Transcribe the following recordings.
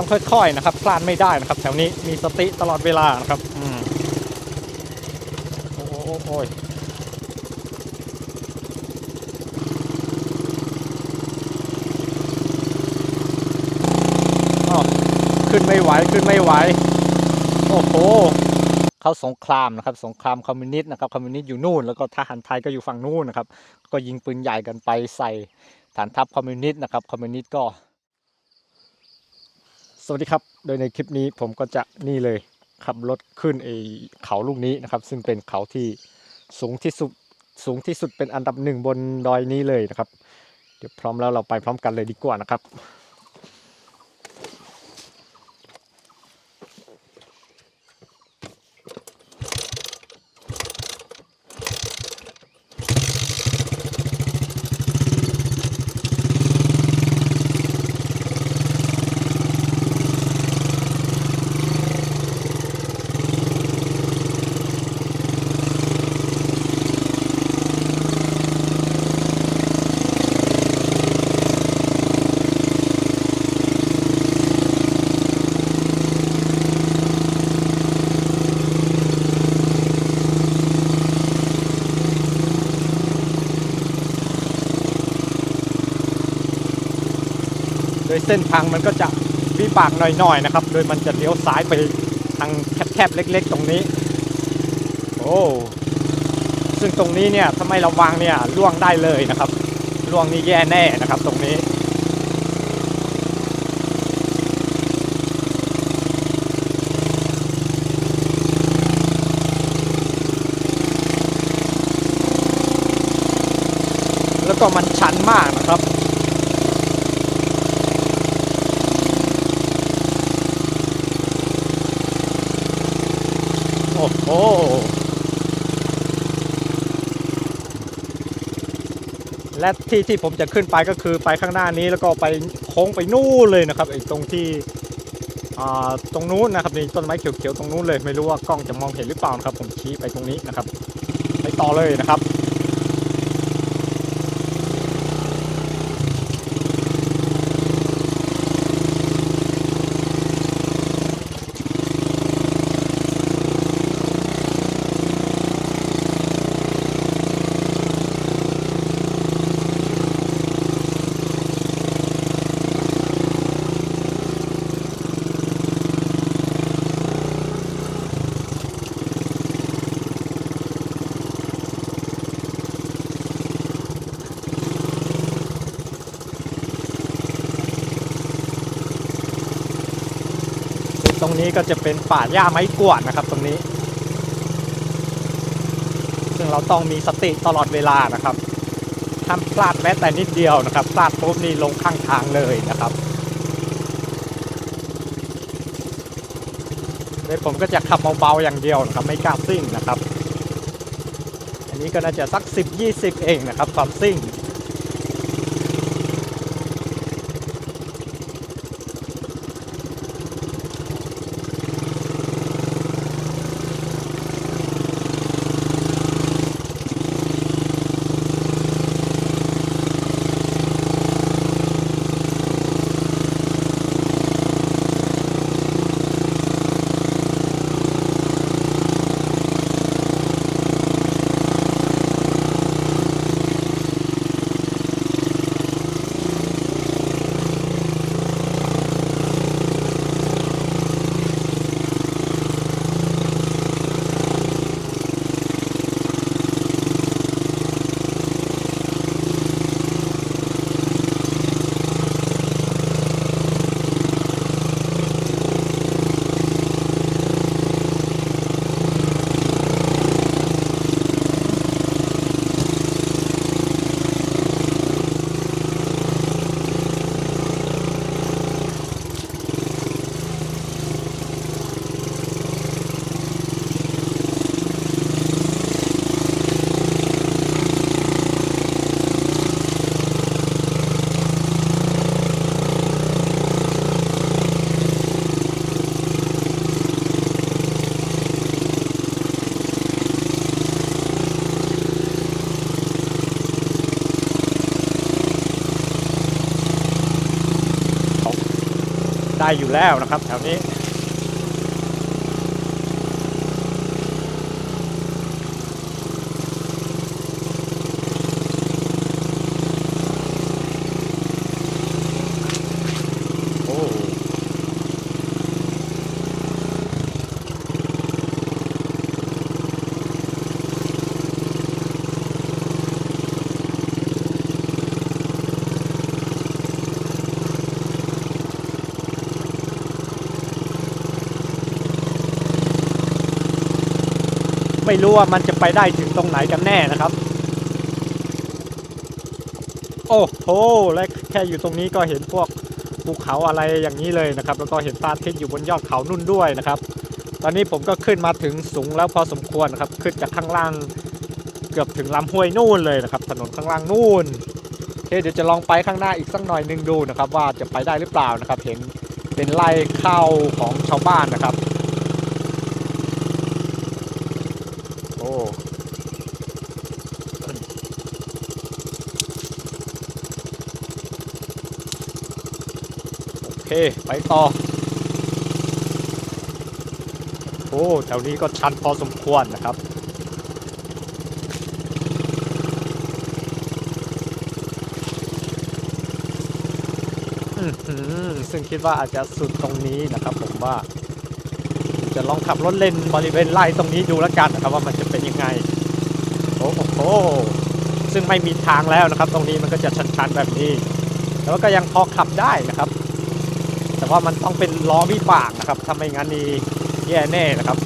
ต้องค่อยๆนะครับพลาดไม่ได้นะครับ แถวนี้มีสติตลอดเวลานะครับอืมโอ้โอ้โอ้ยขึ้นไม่ไหวขึ้นไม่ไหวโอ้โหเข้าสงครามนะครับ สงครามคอมมิวนิสต์นะครับคอมมิวนิสต์อยู่นู่นแล้วก็ทหารไทยก็อยู่ฝั่งนู่นนะครับ ก็ยิงปืนใหญ่กันไปใส่ฐานทัพคอมมิวนิสต์นะครับคอมมิวนิสต์ก็ วัสดีครับ โดยในคลิปนี้ผมก็จะนี่เลยขับรถขึ้นไอเขาลูกนี้นะครับ ซึ่งเป็นเขาที่สูงที่สุดสูงที่สุดเป็นอันดับหนึ่งบนดอยนี้เลยนะครับ เดี๋ยวพร้อมแล้วเราไปพร้อมกันเลยดีกว่านะครับ ส้นทางมันก็จะวิบากหน่อยๆนะครับ โดยมันจะเลี้ยวซ้ายไปทางแคบๆเล็ก ๆ ตรงนี้ โอ้ซึ่งตรงนี้เนี่ยถ้าไม่ระวังเนี่ยล่วงได้เลยนะครับล่วงนี่แย่แน่นะครับ ตรงนี้แล้วก็มันชันมากนะครับ โอ้โหและที่ที่ผมจะขึ้นไปก็คือไปข้างหน้านี้แล้วก็ไปโค้งไปนู่นเลยนะครับไอ้ตรงที่ตรงนู้นนะครับนี่ต้นไม้เขียวๆตรงนู้นเลยไม่รู้ว่ากล้องจะมองเห็นหรือเปล่านะครับ ผมชี้ไปตรงนี้นะครับ ไปต่อเลยนะครับ ตรงนี้ก็จะเป็นป่าหญ้าไม้กวาดนะครับตรงนี้ ซึ่งเราต้องมีสติตลอดเวลานะครับห้ามพลาดแม้แต่นิดเดียวนะครับพลาดปุ๊บนี่ลงข้างทางเลยนะครับโดยผมก็จะขับเบาๆอย่างเดียวนะครับไม่กล้าซิ่งนะครับ อันนี้ก็น่าจะสัก 10-20 เองนะครับความซิ่ง ได้อยู่แล้วนะครับแถวนี้ โอ้ ไม่รู้ว่ามันจะไปได้ถึงตรงไหนกันแน่นะครับ โอ้โหและแค่อยู่ตรงนี้ก็เห็นพวกภูเขาอะไรอย่างนี้เลยนะครับ แล้วก็เห็นพระอาทิตย์อยู่บนยอดเขานุ่นด้วยนะครับ ตอนนี้ผมก็ขึ้นมาถึงสูงแล้วพอสมควรนะครับ ขึ้นจากข้างล่างเกือบถึงลำห้วยนู่นเลยนะครับ ถนนข้างล่างนู่นเคเดี๋ยวจะลองไปข้างหน้าอีกสักหน่อยหนึงดูนะครับ ว่าจะไปได้หรือเปล่านะครับ เห็นเป็นไร่ข้าวของชาวบ้านนะครับ โอ้ โอ เคไปต่อ โอ้แถวนี้ก็ชันพอสมควรนะครับซึ่งคิดว่าอาจจะสุดตรงนี้นะครับ ผมว่า จะลองขับรถเล่นบริเวณไร่ตรงนี้ดูแล้วกันนะครับว่ามันจะเป็นยังไง โอ้โหซึ่งไม่มีทางแล้วนะครับ ตรงนี้มันก็จะชันๆแบบนี้ แต่ว่าก็ยังพอขับได้นะครับ ว่ามันต้องเป็นล้อวิบากนะครับถ้าไม่งั้นนี่แย่แน่นะครับ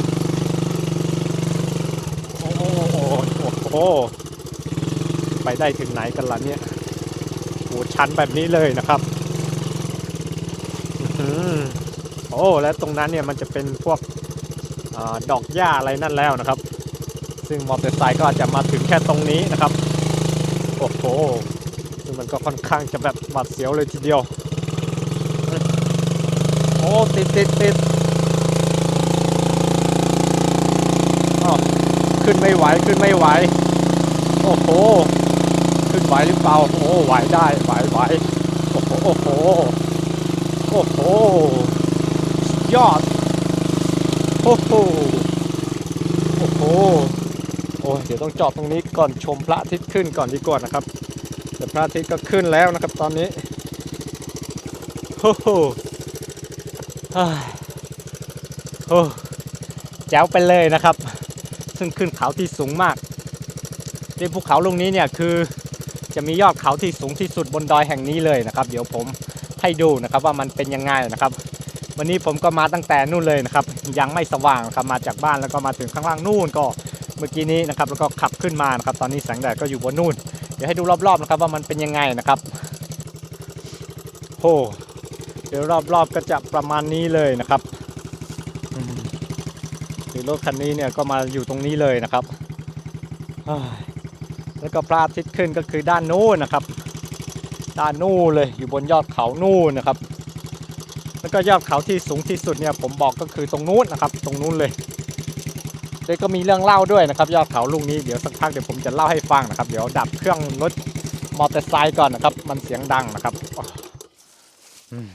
โอ้โหโอ้โหไปได้ถึงไหนกันล่ะเนี่ยโอ้ชันแบบนี้เลยนะครับอือโอ้และตรงนั้นเนี่ยมันจะเป็นพวกอดอกหญ้าอะไรนั่นแล้วนะครับ ซึ่งมอเตอร์ไซค์ก็อาจจะมาถึงแค่ตรงนี้นะครับ โอ้โหซึ่งมันก็ค่อนข้างจะแบบหวาดเสียวเลยทีเดียว อ้ติดติดติดอ้าวขึ้นไม่ไหวขึ้นไม่ไหว โอ้โห ขึ้นไหวหรือเปล่า โอ้ไหวได้ไหวไหวโอ้โหโอ้โหโอ้โหยอดโอ้โหโอ้โหโอ้ยเดี๋ยวต้องจอดตรงนี้ก่อนชมพระอาทิตย์ขึ้นก่อนดีกว่านะครับแต่พระอาทิตย์ก็ขึ้นแล้วนะครับตอนนี้โอ้โห โอ้แจ๋วไปเลยนะครับ ซึ่งขึ้นเขาที่สูงมากที่ภูเขาลูกนี้เนี่ยคือจะมียอดเขาที่สูงที่สุดบนดอยแห่งนี้เลยนะครับ เดี๋ยวผมให้ดูนะครับว่ามันเป็นยังไงนะครับ วันนี้ผมก็มาตั้งแต่นู่นเลยนะครับ ยังไม่สว่างนะครับมาจากบ้านแล้วก็มาถึงข้างล่างนู่นก็เมื่อกี้นี้นะครับแล้วก็ขับขึ้นมานะครับตอนนี้แสงแดดก็อยู่บนนู่น เดี๋ยวให้ดูรอบๆนะครับว่ามันเป็นยังไงนะครับโอ้ เดี๋ยวรอบๆก็จะประมาณนี้เลยนะครับอืมคือรถคันนี้เนี่ยก็มาอยู่ตรงนี้เลยนะครับ แล้วก็พระอาทิตย์ขึ้นก็คือด้านนู้นนะครับ ด้านนู้นเลยอยู่บนยอดเขานู่นนะครับ แล้วก็ยอดเขาที่สูงที่สุดเนี่ยผมบอกก็คือตรงนู้นนะครับ ตรงนู้นเลยเดี๋ยวก็มีเรื่องเล่าด้วยนะครับ ยอดเขาลูกนี้เดี๋ยวสักพักเดี๋ยวผมจะเล่าให้ฟังนะครับ เดี๋ยวดับเครื่องรถมอเตอร์ไซค์ก่อนนะครับ มันเสียงดังนะครับ อืม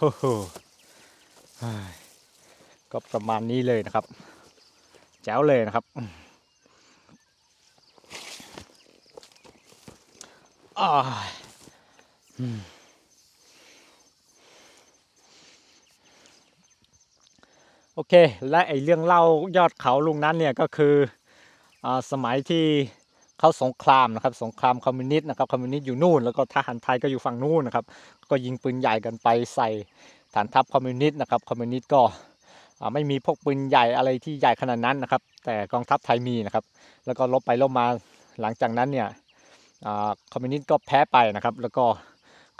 โอ้โหก็ประมาณนี้เลยนะครับ แจ๋วเลยนะครับอ้ายโอเค และไอเรื่องเล่ายอดเขาลุงนั้นเนี่ยก็คืออสมัยที่ เขาสงครามนะครับ สงครามคอมมิวนิสต์นะครับคอมมิวนิสต์อยู่นู่น แล้วก็ทหารไทยก็อยู่ฝั่งนู่นนะครับ ก็ยิงปืนใหญ่กันไปใส่ฐานทัพคอมมิวนิสต์นะครับคอมมิวนิสต์ก็ไม่มีพวกปืนใหญ่อะไรที่ใหญ่ขนาดนั้นนะครับ แต่กองทัพไทยมีนะครับ แล้วก็ลบไปลบมาหลังจากนั้นเนี่ยคอมมิวนิสต์ก็แพ้ไปนะครับ แล้วก็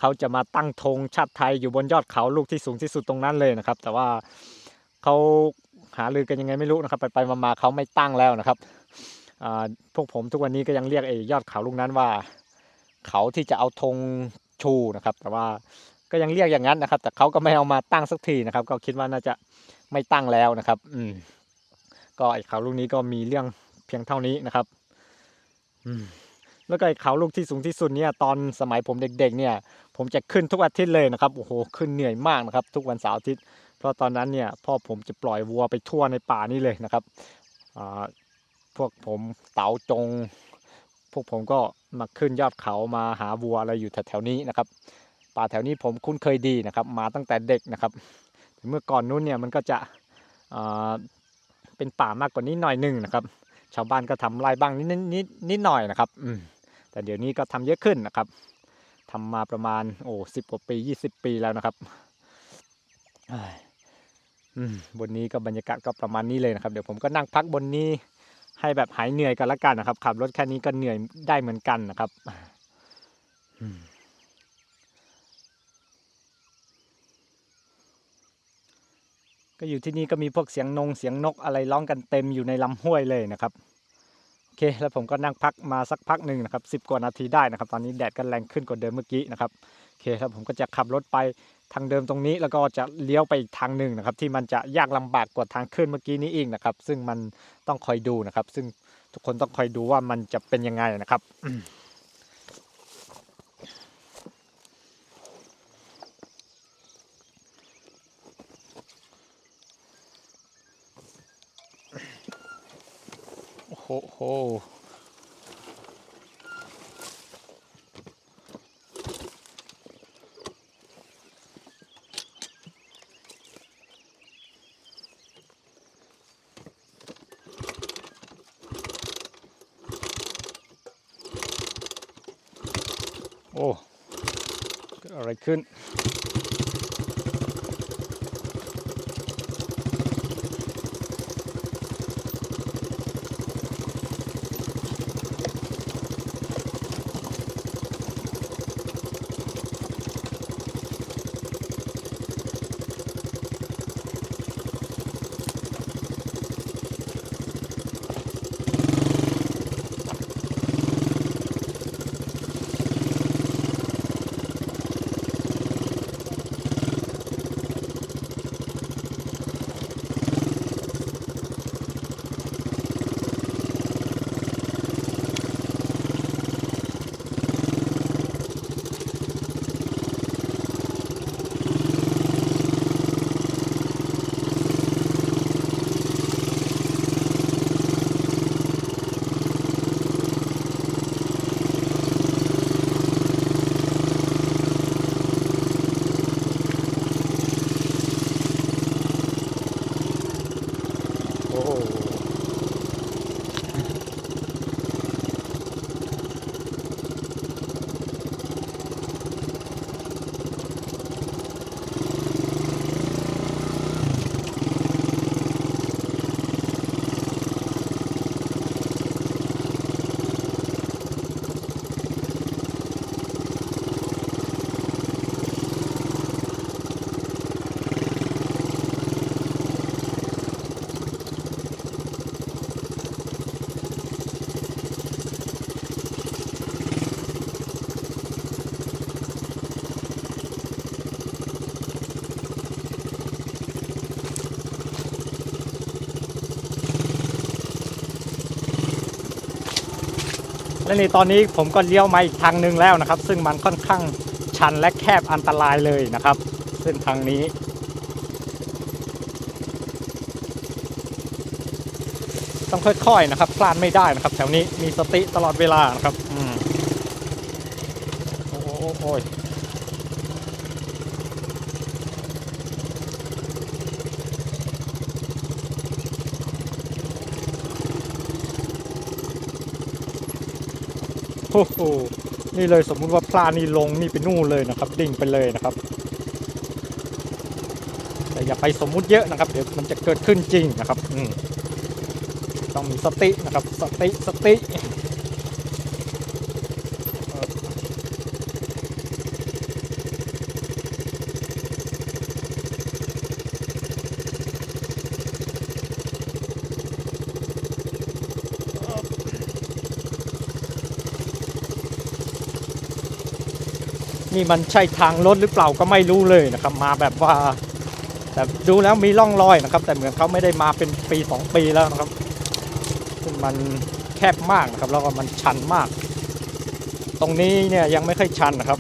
เขาจะมาตั้งธงชาติไทยอยู่บนยอดเขาลูกที่สูงที่สุดตรงนั้นเลยนะครับ แต่ว่าเขาหาลือกันยังไงไม่รู้นะครับ ไปไปมาๆเขาไม่ตั้งแล้วนะครับ พวกผมทุกวันนี้ก็ยังเรียกไอ้ยอดเขาลูกนั้นว่า เขาที่จะเอาธงชูนะครับ แต่ว่าก็ยังเรียกอย่างนั้นนะครับ แต่เขาก็ไม่เอามาตั้งสักทีนะครับ ก็คิดว่าน่าจะไม่ตั้งแล้วนะครับ อืม ก็ไอ้เขาลูกนี้ก็มีเรื่องเพียงเท่านี้นะครับ อืมแล้วก็ไอ้เขาลูกที่สูงที่สุดเนี่ยตอนสมัยผมเด็ก ๆ เนี่ย ผมจะขึ้นทุกอาทิตย์เลยนะครับโอ้โหขึ้นเหนื่อยมากนะครับ ทุกวันเสาร์อาทิตย์เพราะตอนนั้นเนี่ยพ่อผมจะปล่อยวัวไปทั่วในป่านี่เลยนะครับอ่า พวกผมเต๋าจง พวกผมก็มาขึ้นยอดเขามาหาวัวอะไรอยู่แถวๆนี้นะครับ ป่าแถวนี้ผมคุ้นเคยดีนะครับ มาตั้งแต่เด็กนะครับเมื่อก่อนนู้นเนี่ยมันก็จะเป็นป่ามากกว่านี้หน่อยหนึ่งนะครับ ชาวบ้านก็ทำไร่บ้างนิดนิดนิดหน่อยนะครับอืแต่เดี๋ยวนี้ก็ทำเยอะขึ้นนะครับทำมาประมาณโอ้สิบกว่าปียี่สิบปีแล้วนะครับบนนี้ก็บรรยากาศก็ประมาณนี้เลยนะครับ เดี๋ยวผมก็นั่งพักบนนี้ ให้แบบหายเหนื่อยกันละกันนะครับ ขับรถแค่นี้ก็เหนื่อยได้เหมือนกันนะครับก็อยู่ที่นี่ก็มีพวกเสียงนงเสียงนกอะไรร้องกันเต็มอยู่ในลำห้วยเลยนะครับโอเค แล้วผมก็นั่งพักมาสักพักหนึ่งนะครับสิบกว่านาทีได้นะครับ ตอนนี้แดดก็แรงขึ้นกว่าเดิมเมื่อกี้นะครับ เคครับผมก็จะขับรถไปทางเดิมตรงนี้แล้วก็จะเลี้ยวไปอีกทางหนึ่งนะครับ ที่มันจะยากลำบากกว่าทางขึ้นเมื่อกี้นี้เองนะครับ ซึ่งมันต้องคอยดูนะครับ ซึ่งทุกคนต้องคอยดูว่ามันจะเป็นยังไงนะครับโอ้โหโห โอ้ เและในตอนนี้ผมก็เลี้ยวมาอีกทางหนึ่งแล้วนะครับ ซึ่งมันค่อนข้างชันและแคบอันตรายเลยนะครับ เส้นทางนี้ ต้องค่อยๆนะครับพลาดไม่ได้นะครับ แถวนี้มีสติตลอดเวลานะครับ อืมโอ้โห โอ้โหนี่เลยสมมุติว่าพลาดนี่ลงนี่ไปนู่นเลยนะครับดิ่งไปเลยนะครับ แต่อย่าไปสมมุติเยอะนะครับ เดี๋ยวมันจะเกิดขึ้นจริงนะครับ อืต้องมีสตินะครับ สติสติ นี่มันใช่ทางรถหรือเปล่าก็ไม่รู้เลยนะครับ มาแบบว่า แต่ดูแล้วมีร่องรอยนะครับ แต่เหมือนเขาไม่ได้มาเป็นปีสองปีแล้วนะครับซึ่งมันแคบมากนะครับแล้วก็มันชันมาก ตรงนี้เนี่ยยังไม่ค่อยชันนะครับ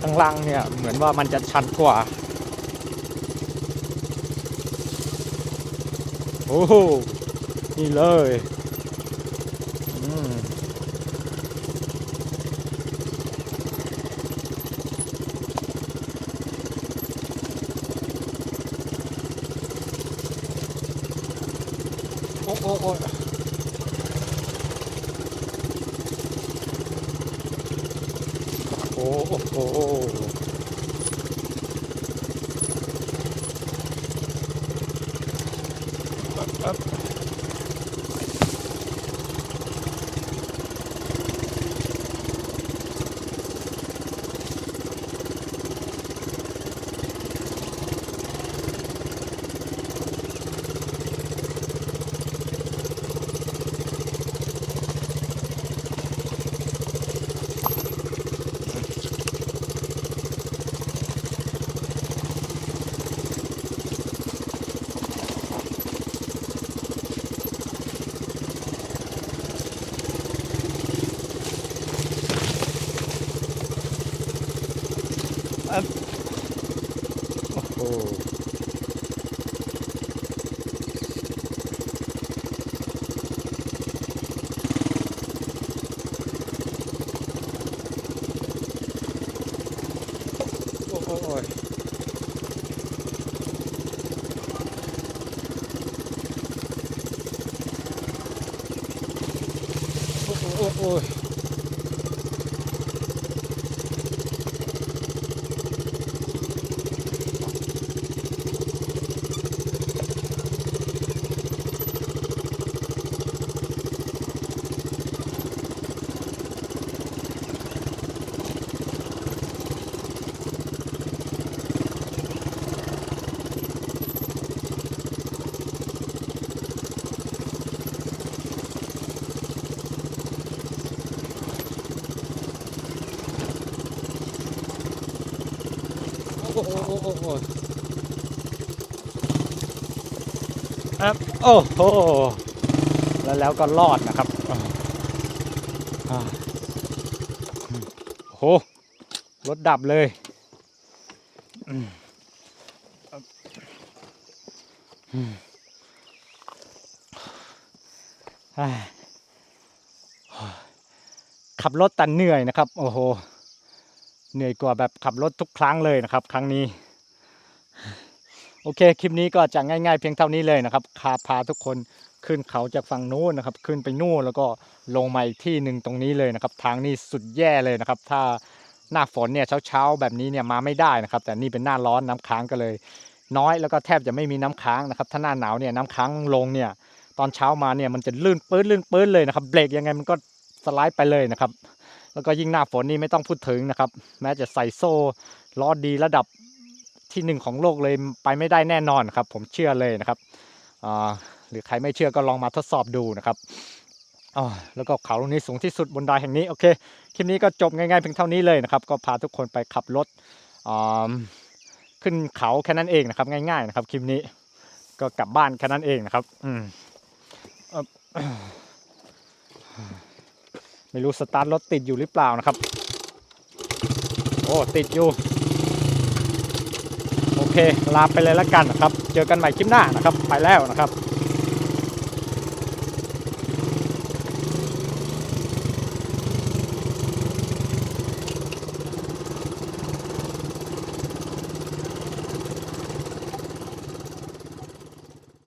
ข้างล่างเนี่ยเหมือนว่ามันจะชันกว่าโอ้โหนี่เลยอืมโอ้โอ้โอ้โอ้โอ้โอ้ โโอ้โหโอ้โหโอ้โหแล้วแล้วก็รอดนะครับโอ้โหรถดับเลยอืมอืมอ่าขับรถแต่เหนื่อยนะครับ โอ้โห เหนื่อยกว่าแบบขับรถทุกครั้งเลยนะครับ ครั้งนี้ โอเค คลิปนี้ก็จะง่ายๆเพียงเท่านี้เลยนะครับพาพาทุกคนขึ้นเขาจากฝั่งนู้นนะครับ ขึ้นไปนู่นแล้วก็ลงมาอีกที่หนึ่งตรงนี้เลยนะครับ ทางนี้สุดแย่เลยนะครับ ถ้าหน้าฝนเนี่ยเช้าๆแบบนี้เนี่ยมาไม่ได้นะครับ แต่นี่เป็นหน้าร้อนน้ำค้างก็เลย น้อยแล้วก็แทบจะไม่มีน้ำค้างนะครับ ถ้าหน้าหนาวเนี่ยน้ำค้างลงเนี่ย ตอนเช้ามาเนี่ยมันจะลื่นปื้นลื่นปื้นเลยนะครับเบรกยังไงมันก็สไลด์ไปเลยนะครับ แล้วก็ยิ่งหน้าฝนนี่ไม่ต้องพูดถึงนะครับ แม้จะใส่โซ่ล้อดีระดับ ที่หนึ่งของโลกเลยไปไม่ได้แน่นอนครับ ผมเชื่อเลยนะครับหรือใครไม่เชื่อก็ลองมาทดสอบดูนะครับแล้วก็เขาลูกนี้สูงที่สุดบนดอยแห่งนี้โอเคคลิปนี้ก็จบง่ายๆเพียงเท่านี้เลยนะครับ ก็พาทุกคนไปขับรถขึ้นเขาแค่นั้นเองนะครับ ง่ายๆนะครับคลิปนี้ก็กลับบ้านแค่นั้นเองนะครับ อืมไม่รู้สตาร์ทรถติดอยู่หรือเปล่านะครับ โอ้ติดอยู่ เคลาไปเลยละกันนะครับ เจอกันใหม่คลิปหน้านะครับ ไปแล้วนะครับ